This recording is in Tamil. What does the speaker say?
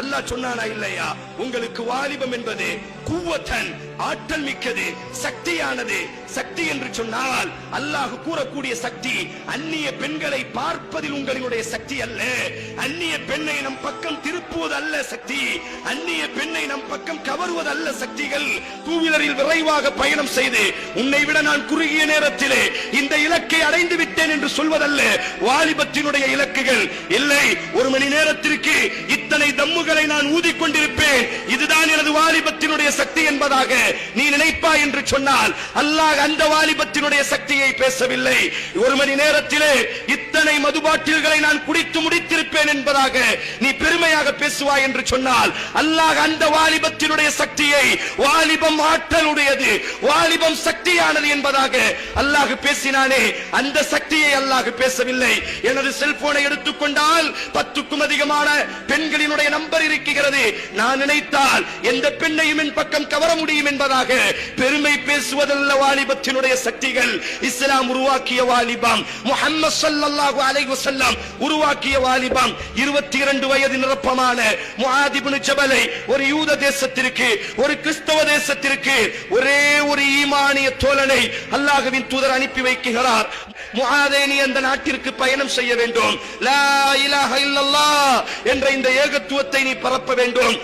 அல்லாஹ் சொன்னானா இல்லையா? உங்களுக்கு வாலிபம் என்பது கூவத்தன் ஆற்றல் மிக்கது சக்தியானது. சக்தி என்று சொன்னால் அல்லாஹ் கூறக்கூடிய சக்தி அந்நிய பெண்களை பார்ப்பதில் உங்களுடைய சக்தி அல்ல. அந்நிய பெண்ணை நம் பக்கம் திருப்புவது அல்ல சக்தி. அந்நிய பெண்ணை நம் பக்கம் கவருவது அல்ல சக்திகள். டூ விரைவாக பயணம் செய்து உன்னை விட நான் குறுகிய நேரத்திலே இந்த இலக்கை அடைந்து விட்டேன் என்று சொல்வதல்ல. வாலிபத்தினுடைய இலக்குகள் இல்லை. ஒரு மணி நேரத்திற்கு இத்தனை தம்முகளை நான் ஊதிக்கொண்டிருப்பேன் இதுதான் எனது வாலிபத்தினுடைய சக்தி என்பதாக நீ நினைப்பா என்று சொன்னால் அல்லாஹ் அந்த வாலிபத்தினுடைய சக்தியை பேசவில்லை. ஒரு மணி நேரத்திலே இத்தனை மதுபாட்டில்களை நான் குடித்து முடித்திருப்பேன் என்பதாக நீ பெருமையாக பேசுவாய் என்று சொன்னால் அல்லாஹ் அந்த வாலிபத்தினுடைய சக்தியை வாலிபம் ஆற்றலுடையது வாலிபம் சக்தியானது என்பதாக அல்லாஹ் பேசினானே அந்த சக்தியை அல்லாஹ் பேசவில்லை. எனது செல்போனை எடுத்துக்கொண்டால் பத்துக்கும் அதிகமான பெண்களினுடைய நம்பர் இருக்கிறது. நான் நினைத்தால் எந்த பெண்ணையும் என் பக்கம் கவர முடியும் என்பதாக பெருமை பேசுவதல்ல வாலிபத்தினுடைய சக்திகள். இஸ்லாம் உருவாக்கிய வாலிபம் முஹம்மது ஸல்லல்லாஹு அலைஹி வஸல்லம் உருவாக்கிய வாலிபம் 22 வயது நிரப்பமான குழப்பமான ஜபலை ஒரு யூத தேசத்திற்கு ஒரு கிறிஸ்தவ தேசத்திற்கு ஒரே ஒரு ஈமானிய தோழனை அல்லாஹுவின் தூதர் அனுப்பி வைக்கிறார். முஆதே நீ அந்த நாட்டிற்கு பயணம் செய்ய வேண்டும். லா என்ற இந்த ஏகத்துவத்தை நீ பரப்ப வேண்டும்.